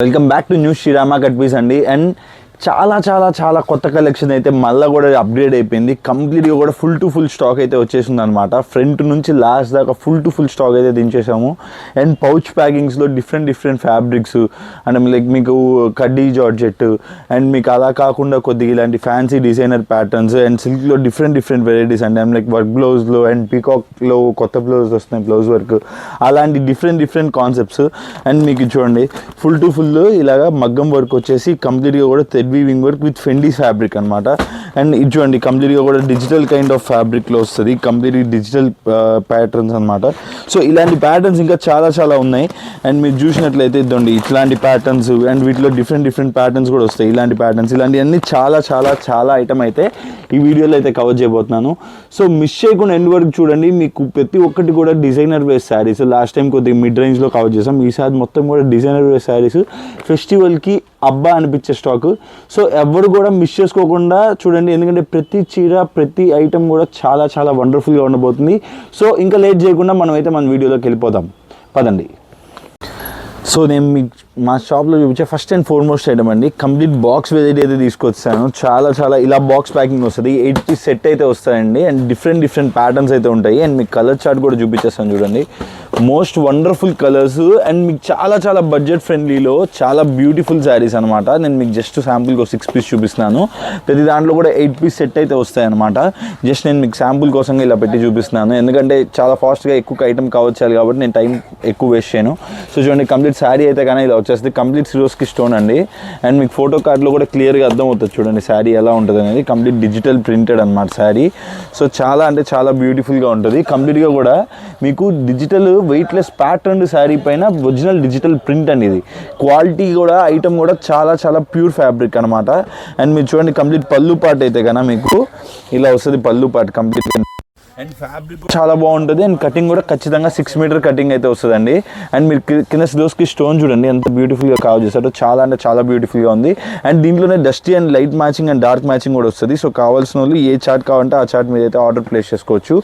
Welcome back to news Srirama cut pieces అండి and చాలా చాలా చాలా కొత్త కలెక్షన్ అయితే మళ్ళీ కూడా అప్గ్రేడ్ అయిపోయింది. కంప్లీట్గా కూడా ఫుల్ టు ఫుల్ స్టాక్ అయితే వచ్చేసింది అనమాట ఫ్రంట్ నుంచి లాస్ట్ దాకా ఫుల్ టు ఫుల్ స్టాక్ అయితే దించేసాము. And pouch ప్యాకింగ్స్లో different different fabrics and like మీకు కడ్డీ జార్జెట్. అండ్ మీకు అలా కాకుండా కొద్దిగా ఇలాంటి ఫ్యాన్సీ డిజైనర్ ప్యాటర్న్స్ అండ్ సిల్క్లో different different varieties and and like work బ్లౌజ్లో అండ్ పీకాక్లో కొత్త బ్లౌజ్ వస్తున్నాయి బ్లౌజ్ వర్క్ అలాంటి డిఫరెంట్ డిఫరెంట్ కాన్సెప్ట్స్ అండ్ మీకు చూడండి ఫుల్ టు ఫుల్ ఇలాగా మగ్గం వర్క్ వచ్చేసి కంప్లీట్గా కూడా thread weaving work with ఫెండీ fabric అనమాట అండ్ ఇది చూడండి కంప్లీట్గా కూడా డిజిటల్ కైండ్ ఆఫ్ ఫ్యాబ్రిక్లో వస్తుంది. కంప్లీట్లీ డిజిటల్ ప్యాటర్న్స్ అనమాట సో ఇలాంటి ప్యాటర్న్స్ ఇంకా చాలా చాలా ఉన్నాయి. అండ్ మీరు చూసినట్లయితే ఇదండి ఇట్లాంటి ప్యాటర్న్స్ అండ్ వీటిలో డిఫరెంట్ డిఫరెంట్ ప్యాటర్న్స్ కూడా వస్తాయి. ఇలాంటి ప్యాటర్న్స్ ఇలాంటివన్నీ చాలా చాలా చాలా ఐటమ్ అయితే ఈ వీడియోలో అయితే కవర్ చేయబోతున్నాను. సో మిస్ చేయకుండా ఎండ్ వరకు చూడండి. మీకు ప్రతి ఒక్కటి కూడా designer weaves saris last time కొద్దిగా మిడ్ రేంజ్లో కవర్ చేసాం. ఈసారి మొత్తం కూడా డిజైనర్ వేస్ శారీస్ ఫెస్టివల్కి అబ్బా అనిపించే స్టాక్ సో ఎవరు కూడా మిస్ చేసుకోకుండా చూడండి ఎందుకంటే ప్రతి చీర ప్రతి ఐటెం కూడా చాలా చాలా వండర్ఫుల్గా ఉండబోతుంది. సో ఇంకా లేట్ చేయకుండా మనం అయితే మన వీడియోలోకి వెళ్ళిపోదాం. పదండి. సో నేను మీకు మా షాప్లో చూపించే ఫస్ట్ అండ్ ఫోర్మోస్ట్ ఐటమ్ అండి. కంప్లీట్ బాక్స్ వెరైటీ అయితే తీసుకొచ్చాను. చాలా చాలా ఇలా బాక్స్ ప్యాకింగ్ వస్తుంది. ఎయిట్ పీస్ సెట్ అయితే వస్తాయండి. అండ్ డిఫరెంట్ డిఫరెంట్ ప్యాటర్న్స్ అయితే ఉంటాయి. అండ్ మీకు కలర్ చార్ట్ కూడా చూపించేస్తాను చూడండి. మోస్ట్ వండర్ఫుల్ కలర్స్ అండ్ మీకు చాలా చాలా బడ్జెట్ ఫ్రెండ్లీలో చాలా బ్యూటిఫుల్ శారీస్ అనమాట నేను మీకు జస్ట్ శాంపుల్కి సిక్స్ పీస్ చూపిస్తున్నాను. ప్రతి దాంట్లో కూడా ఎయిట్ పీస్ సెట్ అయితే వస్తాయి అనమాట జస్ట్ నేను మీకు శాంపుల్ కోసం ఇలా పెట్టి చూపిస్తున్నాను. ఎందుకంటే చాలా ఫాస్ట్గా ఎక్కువ ఐటమ్ కవర్ చేయాలి కాబట్టి నేను టైం ఎక్కువ వేస్ట్ చేయను. సో చూడండి కంప్లీట్ శారీ అయితే కానీ ఇలా వచ్చేస్తుంది కంప్లీట్ సిరోస్కి స్టోన్ అండి. అండ్ మీకు ఫోటో కార్డ్లో కూడా క్లియర్గా అర్థం అవుతుంది చూడండి శారీ ఎలా ఉంటుంది అనేది. కంప్లీట్ డిజిటల్ ప్రింటెడ్ అనమాట శారీ. సో చాలా అంటే చాలా బ్యూటిఫుల్గా ఉంటుంది. కంప్లీట్గా కూడా మీకు డిజిటల్ వెయిట్లెస్ ప్యాటర్న్ శారీ పైన ఒరిజినల్ డిజిటల్ ప్రింట్ అండి ఇది. క్వాలిటీ కూడా ఐటమ్ కూడా చాలా చాలా ప్యూర్ ఫ్యాబ్రిక్ అనమాట అండ్ మీరు చూడండి కంప్లీట్ పళ్ళు పాట్ అయితే కన్నా మీకు ఇలా వస్తుంది పళ్ళు పాట్ కంప్లీట్. అండ్ ఫ్యాబ్రిక్ చాలా బాగుంటుంది. అండ్ కటింగ్ కూడా ఖచ్చితంగా సిక్స్ మీటర్ కటింగ్ అయితే వస్తుందండి. అండ్ మీరు కింద స్లోస్కి స్టోన్ చూడండి ఎంత బ్యూటిఫుల్గా కావ్ చేశారో. చాలా అంటే చాలా బ్యూటిఫుల్గా ఉంది. అండ్ దీంట్లోనే dusty and light matching and dark matching కూడా వస్తుంది. సో కావాల్సిన వాళ్ళు ఏ చార్ట్ కావాలంటే ఆ చార్ట్ మీద అయితే ఆర్డర్ ప్లేస్ చేసుకోవచ్చు.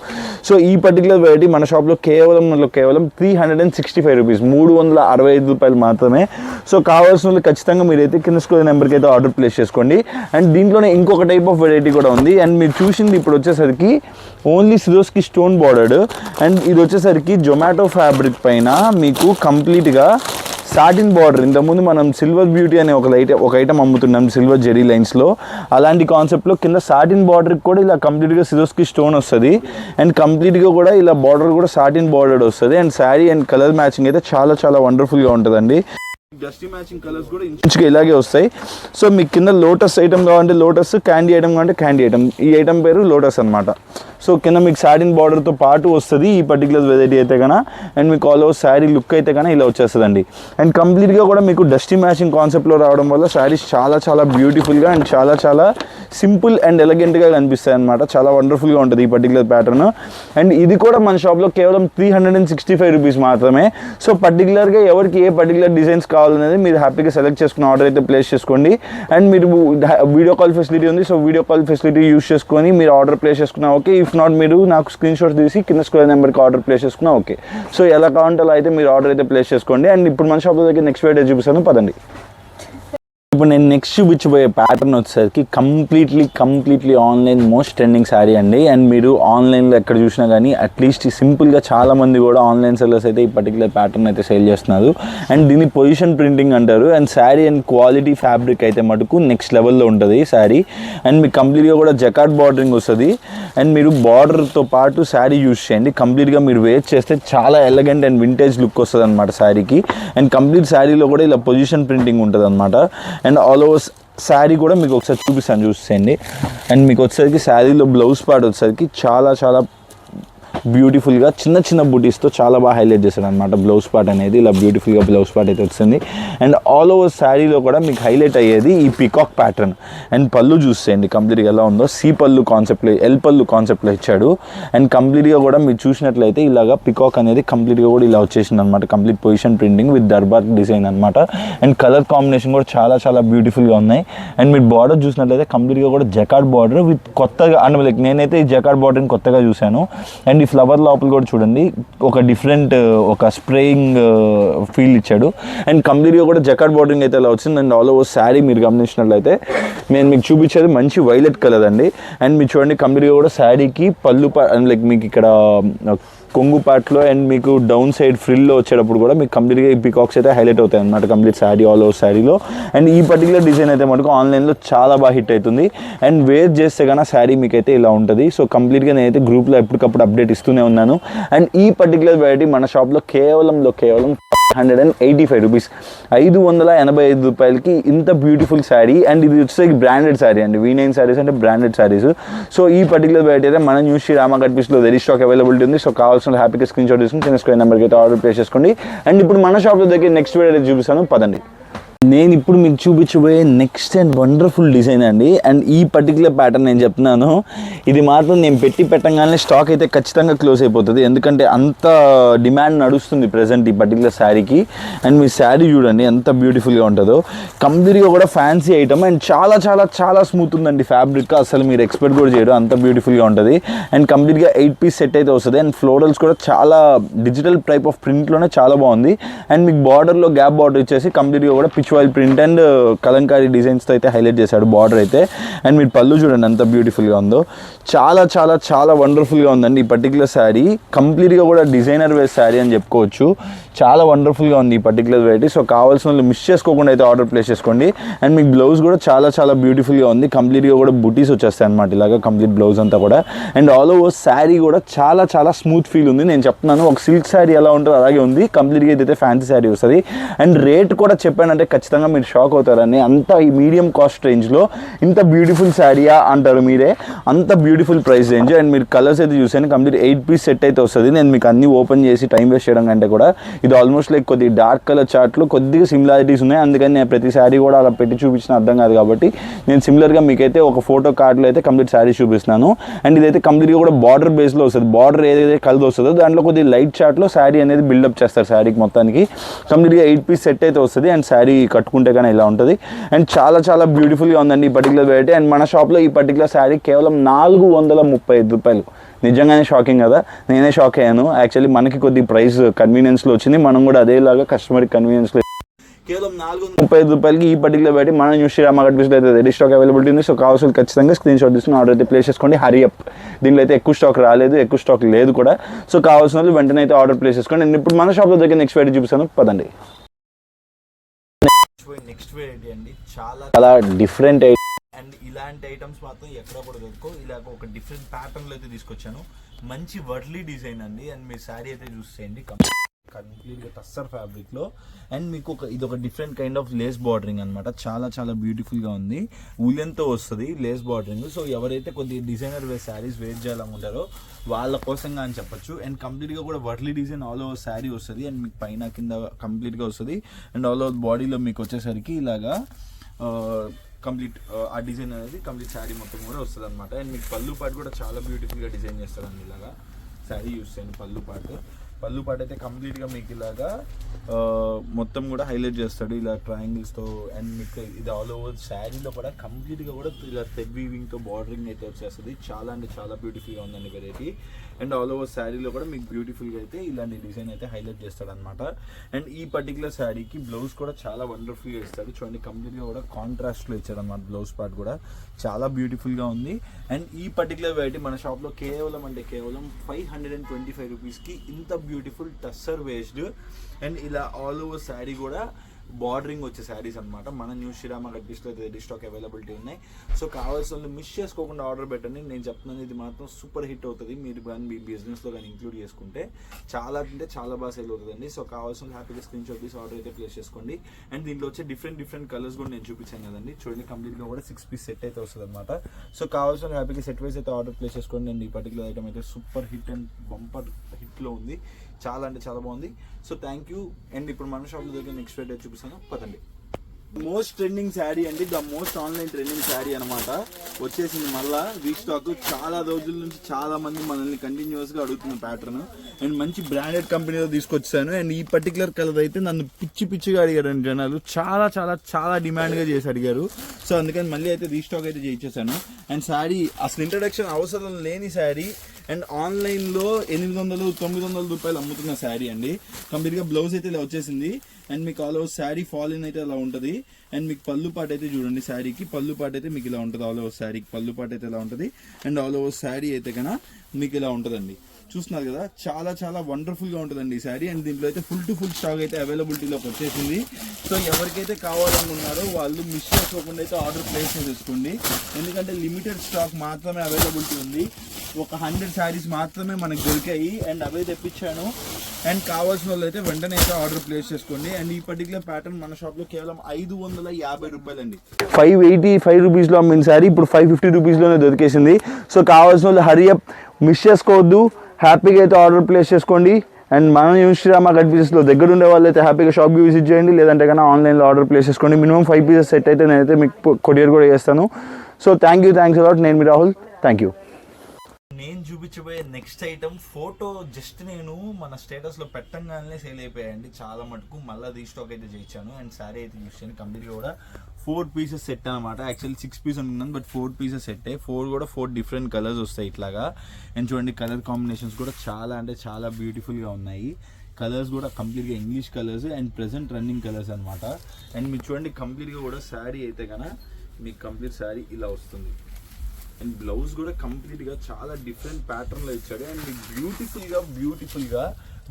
సో ఈ పర్టికులర్ వెరైటీ మన షాప్లో కేవలం కేవలం three hundred and sixty five rupees మూడు వందల అరవై ఐదు రూపాయలు మాత్రమే. సో కావాల్సిన వాళ్ళు ఖచ్చితంగా మీరైతే కింద స్కూల్ నెంబర్కి అయితే ఆర్డర్ ప్లేస్ చేసుకోండి. అండ్ దీంట్లోనే ఇంకొక టైప్ ఆఫ్ వెరైటీ కూడా ఉంది. అండ్ మీరు చూసింది ఇప్పుడు వచ్చేసరికి only Swarovski stone bordered. And ఇది వచ్చేసరికి జొమాటో ఫ్యాబ్రిక్ పైన మీకు కంప్లీట్గా సాటిన్ బార్డర్. ఇంతకుముందు మనం సిల్వర్ బ్యూటీ అనే ఒక లైట్ ఒక ఐటమ్ అమ్ముతున్నాం సిల్వర్ జెరీ లైన్స్లో. అలాంటి కాన్సెప్ట్లో కింద సాటిన్ బార్డర్కి కూడా ఇలా కంప్లీట్గా సిరోస్కి స్టోన్ వస్తుంది. అండ్ కంప్లీట్గా కూడా ఇలా బార్డర్ కూడా సాటిన్ బార్డర్ వస్తుంది. And sari and colour matching అయితే చాలా చాలా వండర్ఫుల్గా ఉంటుందండి. డస్టీ మ్యాచింగ్ కలర్స్ కూడా ఇంచుగా ఇలాగే వస్తాయి. సో మీకు కింద లోటస్ ఐటమ్ కావాలంటే లోటస్ క్యాండీ ఐటమ్ కావాలంటే క్యాండీ ఐటమ్ ఈ ఐటమ్ పేరు లోటస్ అనమాట సో కింద మీకు శారీన్ బార్డర్తో పాటు వస్తుంది ఈ పర్టికులర్ వెరైటీ అయితే కన అండ్ మీకు ఆల్ ఓవర్ శారీ లుక్ అయితే కన ఇలా వచ్చేస్తుందండి. అండ్ కంప్లీట్గా కూడా మీకు డస్టీ మ్యాచింగ్ కాన్సెప్ట్లో రావడం వల్ల శారీస్ చాలా చాలా బ్యూటిఫుల్గా అండ్ చాలా చాలా సింపుల్ అండ్ ఎలగెంట్గా కనిపిస్తాయి అనమాట చాలా వండర్ఫుల్గా ఉంటుంది ఈ పర్టికులర్ ప్యాటర్న్ అండ్ ఇది కూడా మన షాప్లో కేవలం three hundred and sixty five rupees మాత్రమే. సో పర్టికులర్గా ఎవరికి ఏ పర్టికులర్ డిజైన్స్ కావాలనేది మీరు హ్యాపీగా సెలెక్ట్ చేసుకున్న ఆర్డర్ అయితే ప్లేస్ చేసుకోండి. అండ్ మీరు వీడియో కాల్ ఫెసిలిటీ ఉంది. So video call facility use చేసుకొని మీరు ఆర్డర్ ప్లేస్ చేసుకున్నా ఓకే ఇఫ్ నాట్ మీరు నాకు స్క్రీన్ షాట్ తీసి కింద స్క్వేర్ నెంబర్కి ఆర్డర్ ప్లేస్ చేసుకున్నా ఓకే సో ఎలా కావాలంటే అలా అయితే మీరు ఆర్డర్ అయితే ప్లేస్ చేసుకోండి. అండ్ ఇప్పుడు మన షాప్ దగ్గర నెక్స్ట్ వీడియో చూపిస్తాను. పదండి. ఇప్పుడు నేను నెక్స్ట్ చూపించబోయే ప్యాటర్న్ వచ్చేసరికి completely completely online most trending sari అండి. అండ్ మీరు ఆన్లైన్లో ఎక్కడ చూసినా కానీ అట్లీస్ట్ సింపుల్గా చాలా మంది కూడా ఆన్లైన్ సెల్లర్స్ అయితే ఈ పర్టికులర్ ప్యాటర్న్ అయితే సేల్ చేస్తున్నారు. అండ్ దీన్ని పొజిషన్ ప్రింటింగ్ అంటారు. And sari and quality fabric అయితే మటుకు నెక్స్ట్ లెవెల్లో ఉంటుంది శారీ అండ్ మీకు కంప్లీట్గా కూడా జకాట్ బార్డరింగ్ వస్తుంది. అండ్ మీరు బార్డర్తో పాటు శారీ యూస్ చేయండి. కంప్లీట్గా మీరు వేర్ చేస్తే చాలా ఎలగెంట్ అండ్ వింటేజ్ లుక్ వస్తుంది అనమాట శారీకి అండ్ కంప్లీట్ శారీలో కూడా ఇలా పొజిషన్ ప్రింటింగ్ ఉంటుంది అనమాట అండ్ ఆల్ ఓవర్ శారీ కూడా మీకు ఒకసారి చూపిస్తాను చూసేయండి. అండ్ మీకు వచ్చేసరికి శారీలో బ్లౌజ్ పార్ట్ వచ్చేసరికి చాలా చాలా బ్యూటిఫుల్గా చిన్న చిన్న బుటీస్తో చాలా బాగా హైలైట్ చేశాడు అనమాట బ్లౌజ్ పార్ట్ అనేది ఇలా బ్యూటిఫుల్గా బ్లౌజ్ పార్ట్ అయితే వచ్చింది. అండ్ ఆల్ ఓవర్ శారీలో కూడా మీకు హైలైట్ అయ్యేది ఈ పికాక్ ప్యాటర్న్ అండ్ పళ్ళు చూసేయండి కంప్లీట్గా ఎలా ఉందో. సి పళ్ళు కాన్సెప్ట్లో ఎల్ పళ్ళు కాన్సెప్ట్లో ఇచ్చాడు. అండ్ కంప్లీట్గా కూడా మీరు చూసినట్లయితే ఇలాగా పికాక్ అనేది కంప్లీట్గా కూడా ఇలా వచ్చేసింది అనమాట కంప్లీట్ పొజిషన్ ప్రింటింగ్ విత్ దర్బార్ డిజైన్ అనమాట అండ్ కలర్ కాంబినేషన్ కూడా చాలా చాలా బ్యూటిఫుల్గా ఉన్నాయి. అండ్ మీరు బార్డర్ చూసినట్లయితే కంప్లీట్గా కూడా జకాడ్ బార్డర్ విత్ కొత్తగా అంటే లైక్ నేనైతే ఈ జకాడ్ బార్డర్ని కొత్తగా చూశాను. అండ్ ఈ ఫ్లవర్ లోపల కూడా చూడండి. ఒక డిఫరెంట్ ఒక స్ప్రేయింగ్ ఫీల్ uh, ఇచ్చాడు. అండ్ కంప్లీట్గా కూడా జకాట్ బోర్డింగ్ అయితే ఇలా వచ్చింది. అండ్ ఆల్ ఓవర్ శారీ మీరు గమనించినట్లయితే నేను మీకు చూపించేది మంచి వైలెట్ కలర్ అండి. అండ్ మీరు చూడండి కంప్లీట్గా కూడా శారీకి పళ్ళు అండ్ లైక్ మీకు ఇక్కడ కొంగు పార్ట్లో అండ్ మీకు డౌన్ సైడ్ ఫ్రిల్లో వచ్చేటప్పుడు కూడా మీకు కంప్లీట్గా ఈ పికాక్స్ అయితే హైలైట్ అవుతాయి అనమాట కంప్లీట్ శారీ ఆల్ ఓవర్ శారీలో. అండ్ ఈ పర్టికులర్ డిజైన్ అయితే మటుకు ఆన్లైన్లో చాలా బాగా హిట్ అవుతుంది. అండ్ వేర్ చేస్తే కన్నా శారీ మీకు అయితే ఇలా ఉంటుంది. సో కంప్లీట్గా నేనైతే గ్రూప్లో ఎప్పటికప్పుడు అప్డేట్ ఇస్తూనే ఉన్నాను. అండ్ ఈ పర్టికులర్ వెరైటీ మన షాప్లో కేవలంలో కేవలం hundred and eighty five rupees ఐదు వందల ఎనభై ఐదు రూపాయలకి ఇంత బ్యూటిఫుల్ శారీ అండ్ ఇది వచ్చేసరికి బ్రాండెడ్ శారీ అండి. వీ నైన్ శారీస్ అంటే బ్రాండెడ్ శారీస్ సో ఈ పర్టికులర్ వెరైటీ అయితే మన న్యూస్ శ్రీ రామా కట్పీస్లో వెరీ స్టాక్ అవైలబిలిటీ ఉంది. సో కావాల్సిన హ్యాపీగా స్క్రీన్ షాట్ తీసుకుని చిన్న స్క్రీన్ నెంబర్కి అయితే ఆర్డర్ ప్లేస్ చేసుకోండి. అండ్ ఇప్పుడు మన షాప్లో దగ్గర నెక్స్ట్ వెరైటీ చూపిస్తాను. పదండి. నేను ఇప్పుడు మీకు చూపించబోయే నెక్స్ట్ అండ్ వండర్ఫుల్ డిజైన్ అండి. అండ్ ఈ పర్టికులర్ ప్యాటర్న్ నేను చెప్తున్నాను. ఇది మాత్రం నేను పెట్టి పెట్టగానే స్టాక్ అయితే ఖచ్చితంగా క్లోజ్ అయిపోతుంది. ఎందుకంటే అంత డిమాండ్ నడుస్తుంది ప్రజెంట్ ఈ పర్టికులర్ శారీకి. అండ్ మీ శారీ చూడండి ఎంత బ్యూటిఫుల్గా ఉంటుందో. కంప్లీట్గా కూడా ఫ్యాన్సీ ఐటమ్ అండ్ చాలా చాలా చాలా స్మూత్ ఉందండి ఫ్యాబ్రిక్ అసలు మీరు ఎక్స్పెక్ట్ కూడా చేయరు అంత బ్యూటిఫుల్గా ఉంటుంది. అండ్ కంప్లీట్గా ఎయిట్ పీస్ సెట్ అయితే వస్తుంది. అండ్ ఫ్లోరల్స్ కూడా చాలా డిజిటల్ టైప్ ఆఫ్ ప్రింట్లోనే చాలా బాగుంది. అండ్ మీకు బార్డర్లో గ్యాప్ బార్డర్ ఇచ్చేసి కంప్లీట్గా కూడా pitch while print and Kalamkari డిజైన్స్తో అయితే హైలైట్ చేశాడు బార్డర్ అయితే. అండ్ మీరు పళ్ళు చూడండి ఎంత బ్యూటిఫుల్గా ఉందో. చాలా చాలా చాలా వండర్ఫుల్గా ఉందండి ఈ పర్టికులర్ శారీ కంప్లీట్గా కూడా డిజైనర్ వేర్ శారీ అని చెప్పుకోవచ్చు. చాలా వండర్ఫుల్గా ఉంది ఈ పర్టికులర్ వెరైటీ సో కావాల్సిన వాళ్ళు మిస్ చేసుకోకుండా అయితే ఆర్డర్ ప్లేస్ చేసుకోండి. అండ్ మీకు బ్లౌజ్ కూడా చాలా చాలా బ్యూటిఫుల్గా ఉంది. కంప్లీట్గా కూడా బుటీస్ వచ్చేస్తాయి అనమాట ఇలాగా కంప్లీట్ బ్లౌజ్ అంతా కూడా. అండ్ ఆల్ ఓవర్ శారీ కూడా చాలా చాలా స్మూత్ ఫీల్ ఉంది. నేను చెప్తున్నాను ఒక సిల్క్ శారీ ఎలా ఉంటుందో అలాగే ఉంది. కంప్లీట్గా ఇదైతే ఫ్యాన్సీ శారీ వస్తుంది. అండ్ రేట్ కూడా చెప్పానంటే ఖచ్చితంగా మీరు షాక్ అవుతారని అంత ఈ మీడియం కాస్ట్ రేంజ్లో ఇంత బ్యూటిఫుల్ శారీయా అంటారు మీరే. అంత బ్యూటిఫుల్ ప్రైస్ రేంజ్. అండ్ మీరు కలర్స్ అయితే చూసాను కంప్లీట్ ఎయిట్ పీస్ సెట్ అయితే వస్తుంది. నేను మీకు అన్ని ఓపెన్ చేసి టైం వేస్ట్ చేయడం కంటే కూడా ఇది ఆల్మోస్ట్ లైక్ కొద్ది డార్క్ కలర్ చార్ట్లో కొద్దిగా సిమిలారిటీస్ ఉన్నాయి. అందుకని నేను ప్రతి శారీ కూడా అలా పెట్టి చూపించిన అర్థం కాదు కాబట్టి నేను సిమిలర్గా మీకైతే ఒక ఫోటో కార్డ్లో అయితే కంప్లీట్ శారీ చూపిస్తున్నాను. అండ్ ఇదైతే కంప్లీట్గా కూడా బార్డర్ బేస్లో వస్తుంది. బార్డర్ ఏదైతే కలర్ వస్తుందో దాంట్లో కొద్దిగా లైట్ చార్ట్లో శారీ అనేది బిల్డప్ చేస్తారు శారీకి మొత్తానికి. కంప్లీట్గా ఎయిట్ పీస్ సెట్ అయితే వస్తుంది. అండ్ శారీ కట్టుకుంటే కానీ ఇలా ఉంటుంది. అండ్ చాలా చాలా బ్యూటిఫుల్గా ఉందండి ఈ పర్టికులర్ వెరైటీ అండ్ మన షాప్లో ఈ పర్టికులర్ శారీ కేవలం నాలుగు వందల ముప్పై ఐదు రూపాయలు. నిజంగానే షాకింగ్ కదా? నేనే షాక్ అయ్యాను. యాక్చువల్లీ మనకి కొద్ది ప్రైస్ కన్వీనియన్స్లో వచ్చింది. మనం కూడా అదేలాగా కస్టమర్కి కన్వీనియన్స్లో కేవలం నాలుగు ముప్పై ఐదు రూపాయలకి ఈ పర్టికులర్ బయట మన న్యూస్ శ్రీరామ కట్పిస్లో అయితే రెడీ స్టాక్ అవైలబిలిటీ ఉంది. సో కావాల్సిన ఖచ్చితంగా స్క్రీన్ షాట్ తీసుకుని ఆర్డర్ అయితే ప్లేస్ చేసుకోండి. హరి అప్ దీనిలో అయితే ఎక్కువ స్టాక్ రాలేదు. ఎక్కువ స్టాక్ లేదు కూడా. సో కావాల్సిన వాళ్ళు వెంటనే అయితే ఆర్డర్ ప్లేస్ చేసుకోండి. నేను ఇప్పుడు మన షాప్లో దగ్గర నెక్స్ట్ వెరైటీ చూపిస్తాను. పదండి. నెక్స్ట్ వెరైటీ అండి. చాలా చాలా డిఫరెంట్ అండ్ ఇలాంటి ఐటమ్స్ మాత్రం ఎక్కడ కూడా దొరుకో ఇలాగ ఒక డిఫరెంట్ ప్యాటర్న్లో అయితే తీసుకొచ్చాను. మంచి వర్లీ డిజైన్ అండి. అండ్ మీ శారీ అయితే చూసేయండి. కంప్లీట్గా టస్సర్ ఫ్యాబ్రిక్లో. అండ్ మీకు ఒక ఇది ఒక different kind of lace bordering అనమాట చాలా చాలా బ్యూటిఫుల్గా ఉంది. ఉలెన్తో వస్తుంది లేస్ బార్డరింగ్. సో ఎవరైతే కొద్ది డిజైనర్ వే శారీస్ వేర్ చేయాలనుకుంటారో వాళ్ళ కోసంగా అని చెప్పొచ్చు. అండ్ కంప్లీట్గా కూడా Warli design all over sari వస్తుంది. అండ్ మీకు పైన కింద కంప్లీట్గా వస్తుంది. అండ్ ఆల్ ఓవర్ బాడీలో మీకు వచ్చేసరికి ఇలాగా కంప్లీట్ ఆ డిజైన్ అనేది కంప్లీట్ శారీ మొత్తం కూడా వస్తుంది అనమాట అండ్ మీకు పళ్ళు పాటు కూడా చాలా బ్యూటిఫుల్గా డిజైన్ చేస్తారండి ఇలాగా. శారీ యూస్ చేయండి పళ్ళు పాటు. పళ్ళు పాట అయితే కంప్లీట్గా మీకు ఇలాగా మొత్తం కూడా హైలైట్ చేస్తాడు. ఇలా ట్రయాంగిల్స్తో అండ్ మీకు ఇది ఆల్ ఓవర్ శారీలో కూడా కంప్లీట్గా కూడా ఇలా థ్రెడ్ వీవింగ్తో బార్డరింగ్ అయితే వచ్చేస్తుంది. చాలా అంటే చాలా బ్యూటిఫుల్గా ఉందండి వెరైటీ అండ్ ఆల్ ఓవర్ శారీలో కూడా మీకు బ్యూటిఫుల్గా అయితే ఇలాంటి డిజైన్ అయితే హైలైట్ చేస్తాడనమాట అండ్ ఈ పర్టికులర్ శారీకి బ్లౌజ్ కూడా చాలా వండర్ఫుల్గా ఇస్తాడు. చూడండి కంప్లీట్గా కూడా కాంట్రాస్ట్లో ఇచ్చాడనమాట బ్లౌజ్ పార్ట్ కూడా. చాలా బ్యూటిఫుల్గా ఉంది. అండ్ ఈ పర్టికులర్ వెరైటీ మన షాప్లో కేవలం అంటే కేవలం five hundred and twenty five రూపీస్కి ఇంత బ్యూటిఫుల్ టస్సర్ వేస్డ్ అండ్ ఇలా ఆల్ ఓవర్ శారీ కూడా బార్డరింగ్ వచ్చే శారీస్ అనమాట మన న్యూ శ్రీరామ గడ్డిస్లో రెడీ స్టాక్ అవైలబిలిటీ ఉన్నాయి. సో కావాల్సిన వాళ్ళు మిస్ చేసుకోకుండా ఆర్డర్ పెట్టండి. నేను చెప్తున్నాను ఇది మాత్రం సూపర్ హిట్ అవుతుంది. మీరు కానీ మీ బిజినెస్లో కానీ ఇంక్లూడ్ చేసుకుంటే చాలా అంటే చాలా బాగా సేల్ అవుతుందండి. సో కావాల్సిన హ్యాపీగా స్క్రీన్ షాట్ తీసి ఆర్డర్ అయితే ప్లేస్ చేసుకోండి. అండ్ దీంట్లో వచ్చే డిఫరెంట్ డిఫరెంట్ కలర్స్ కూడా నేను చూపించాను కదండి. చూడండి కంప్లీట్గా కూడా సిక్స్ పీస్ సెట్ అయితే వస్తుంది అనమాట సో కావాల్సిన హ్యాపీగా సెట్ వైస్ అయితే ఆర్డర్ ప్లేస్ చేసుకోండి. అండ్ ఈ పర్టికులర్ ఐటమ్ అయితే సూపర్ హిట్ అండ్ బంపర్ హిట్లో ఉంది. చాలా అంటే చాలా బాగుంది. సో థ్యాంక్ యూ అండ్ ఇప్పుడు మన షాప్ దగ్గర నెక్స్ట్ వీడియో చూపిస్తాను. పదండి. మోస్ట్ ట్రెండింగ్ శారీ అండి. The most online trending sari అనమాట వచ్చేసింది మళ్ళా రీస్టాక్ చాలా రోజుల నుంచి చాలా మంది మనల్ని కంటిన్యూస్గా అడుగుతున్న ప్యాటర్న్ అండ్ మంచి బ్రాండెడ్ కంపెనీలో తీసుకొచ్చాను. అండ్ ఈ పర్టికులర్ కలర్ అయితే నన్ను పిచ్చి పిచ్చిగా అడిగారు అండి జనాలు. చాలా చాలా చాలా డిమాండ్గా చేసి అడిగారు. సో అందుకని మళ్ళీ అయితే రీస్టాక్ అయితే చేయించేసాను అండ్ శారీ అసలు ఇంట్రడక్షన్ అవసరం లేని శారీ అండ్ ఆన్లైన్లో ఎనిమిది వందలు తొమ్మిది వందల రూపాయలు అమ్ముతున్న శారీ అండి. కంప్లీట్గా బ్లౌజ్ అయితే ఇలా వచ్చేసింది. అండ్ మీకు ఆల్ ఓవర్ శారీ ఫాలిన్ అయితే అలా ఉంటుంది. అండ్ మీకు పళ్ళు పాట అయితే చూడండి శారీకి. పళ్ళు పాట అయితే మీకు ఇలా ఉంటుంది. ఆల్ ఓవర్ శారీకి పళ్ళు పాట అయితే ఇలా ఉంటుంది. అండ్ ఆల్ ఓవర్ శారీ అయితే కన్నా మీకు ఇలా ఉంటుందండి. చూస్తున్నారు కదా చాలా చాలా వండర్ఫుల్గా ఉంటుందండి ఈ శారీ. అండ్ దీంట్లో అయితే ఫుల్ టు ఫుల్ స్టాక్ అయితే అవైలబిలిటీలోకి వచ్చేసింది. సో ఎవరికైతే కావాలనుకున్నారో వాళ్ళు మిస్ చేసుకోకుండా అయితే ఆర్డర్ ప్లేస్ చేసుకోండి ఎందుకంటే లిమిటెడ్ స్టాక్ మాత్రమే అవైలబిలిటీ ఉంది. ఒక హండ్రెడ్ శారీస్ మాత్రమే మనకు దొరికాయి. అండ్ అవే తెప్పించాను. అండ్ కావాల్సిన వాళ్ళు అయితే వెంటనే అయితే ఆర్డర్ ప్లేస్ చేసుకోండి. అండ్ ఈ పర్టికులర్ ప్యాటర్న్ మన షాప్లో కేవలం ఐదు వందల యాభై రూపాయలండి. ఫైవ్ ఎయిటీ ఫైవ్ రూపీస్లో అమ్మిన సారీ ఇప్పుడు ఫైవ్ ఫిఫ్టీ రూపీస్లోనే దొరికేసింది. సో కావాల్సిన వాళ్ళు హరియప్ మిస్ చేసుకోవద్దు. హ్యాపీగా అయితే ఆర్డర్ ప్లేస్ చేసుకోండి. అండ్ మన న్యూస్ శ్రీరామ కట్ పీసెస్లో దగ్గర ఉండే వాళ్ళు అయితే హ్యాపీగా షాప్కి విజిట్ చేయండి. లేదంటే కన్నా ఆన్లైన్లో ఆర్డర్ ప్లేస్ చేసుకోండి. మినిమం ఫైవ్ పీసెస్ సెట్ అయితే నేనైతే మీకు కొరియర్ కూడా చేస్తాను. So thank you thanks a lot నేను మీ రాహుల్. థ్యాంక్ యూ నేను చూపించబోయే నెక్స్ట్ ఐటమ్ ఫోటో జస్ట్ నేను మన స్టేటస్లో పెట్టంగానే సేల్ అయిపోయాయండి. చాలా మటుకు మళ్ళీ రీస్టాక్ అయితే చేయించాను. అండ్ శారీ అయితే చూసాను కంప్లీట్ కూడా ఫోర్ పీసెస్ సెట్ అనమాట యాక్చువల్లీ సిక్స్ పీస్ అనుకున్నాను but four pieces set four కూడా ఫోర్ డిఫరెంట్ కలర్స్ వస్తాయి ఇట్లాగా. అండ్ చూడండి కలర్ కాంబినేషన్స్ కూడా చాలా అంటే చాలా బ్యూటిఫుల్గా ఉన్నాయి. కలర్స్ కూడా కంప్లీట్గా English colours and present running colours అనమాట అండ్ మీరు చూడండి కంప్లీట్గా కూడా శారీ అయితే కనుక మీకు కంప్లీట్ శారీ ఇలా వస్తుంది. అండ్ బ్లౌజ్ కూడా కంప్లీట్గా చాలా డిఫరెంట్ ప్యాటర్న్లో ఇచ్చాడు. అండ్ బ్యూటిఫుల్గా బ్యూటిఫుల్గా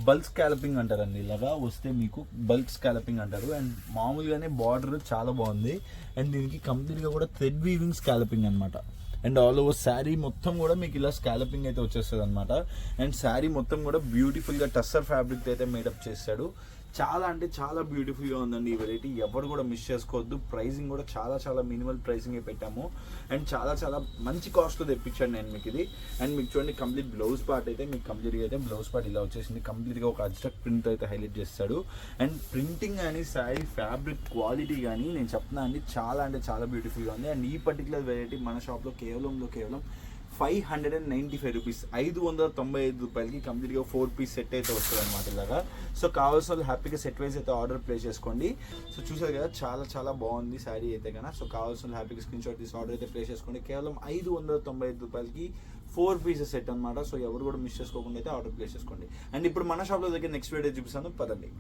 బల్క్ స్కాలపింగ్ అంటారండి. ఇలాగా వస్తే మీకు బల్క్ స్కాలపింగ్ అంటారు. అండ్ మామూలుగానే బార్డర్ చాలా బాగుంది. అండ్ దీనికి కంప్లీట్గా కూడా థ్రెడ్ వీవింగ్ స్కాలపింగ్ అనమాట అండ్ ఆల్ ఓవర్ శారీ మొత్తం కూడా మీకు ఇలా స్కాలపింగ్ అయితే వచ్చేస్తుంది అనమాట అండ్ శారీ మొత్తం కూడా బ్యూటిఫుల్గా టస్సర్ ఫ్యాబ్రిక్ అయితే మేడప్ చేశాడు చాలా అంటే చాలా బ్యూటిఫుల్గా ఉందండి ఈ వెరైటీ ఎవరు కూడా మిస్ చేసుకోవద్దు. ప్రైసింగ్ కూడా చాలా చాలా మినిమల్ ప్రైసింగ్ పెట్టాము. అండ్ చాలా చాలా మంచి కాస్ట్ తెప్పించండి తెప్పించాను నేను మీకు ఇది. అండ్ మీకు చూడండి కంప్లీట్ బ్లౌజ్ పార్ట్ అయితే మీకు కంప్లీట్గా అయితే బ్లౌజ్ పార్ట్ ఇలా వచ్చేసింది. కంప్లీట్గా ఒక అజ్రక్ ప్రింట్ అయితే హైలైట్ చేస్తాడు. అండ్ ప్రింటింగ్ కానీ శారీ ఫ్యాబ్రిక్ క్వాలిటీ కానీ నేను చెప్తున్నా అండి చాలా అంటే చాలా బ్యూటిఫుల్గా ఉంది. అండ్ ఈ పర్టికులర్ వెరైటీ మన షాప్లో కేవలంలో కేవలం five hundred and ninety five rupees. ఐదు వందల తొంభై ఐదు రూపాయలకి కంప్లీట్గా ఫోర్ పీస్ సెట్ అయితే వస్తుంది అనమాట ఇలాగా. సో కావాల్సిన వాళ్ళు హ్యాపీగా సెట్ వైజ్ అయితే ఆర్డర్ ప్లేస్ చేసుకోండి. సో చూసారు కదా చాలా చాలా బాగుంది శారీ అయితే కన్నా. సో కావాల్సిన వాళ్ళు హ్యాపీగా స్క్రీన్ షాట్ తీసి ఆర్డర్ అయితే ప్లేస్ చేసుకోండి. కేవలం ఐదు వందల తొంభై ఐదు రూపాయలకి ఫోర్ పీసెస్ సెట్ అనమాట సో ఎవరు కూడా మిస్ చేసుకోకుండా అయితే ఆర్డర్ ప్లేస్ చేసుకోండి. అండ్ ఇప్పుడు మన షాప్లో దగ్గర నెక్స్ట్ వీడియో చూపిస్తాను. పదండి.